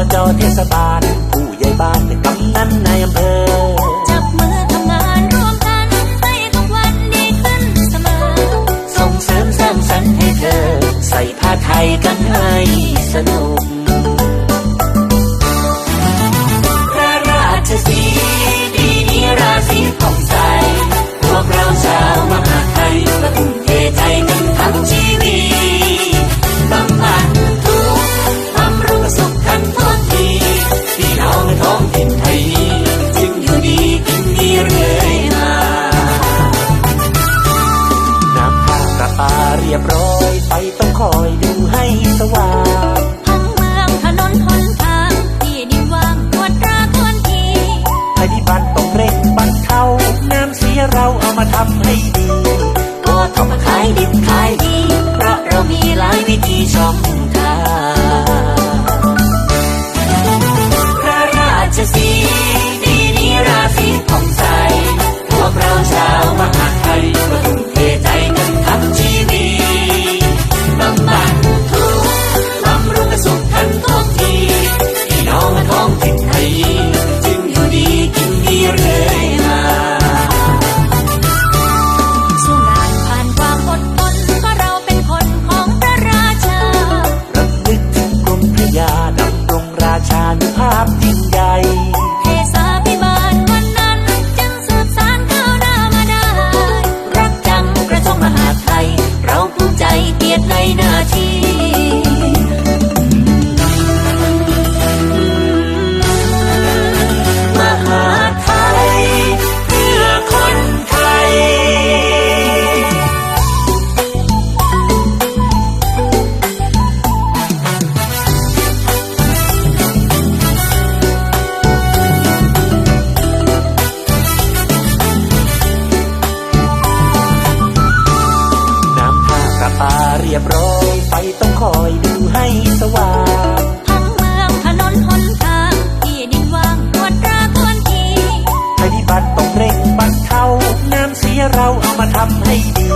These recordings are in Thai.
พเจ้าเทศบาล ผู้ใหญ่บ้านกำนันนายอำเภอ ไอยดี เพราะเรามีหลายวิธีชม เกียรติในหน้า เรียบร้อย ไฟต้องคอยดูให้สว่างทั้งเมืองถนนหนทางที่ดินว่างปวดตราควรทีภัยพิบัติต้องเร่งบรรเทาน้ำเสียเราเอามาทำให้ดี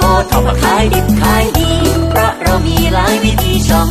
ก็ทำมาขายดิบขายดีเพราะเรามีหลายวิธีช่อง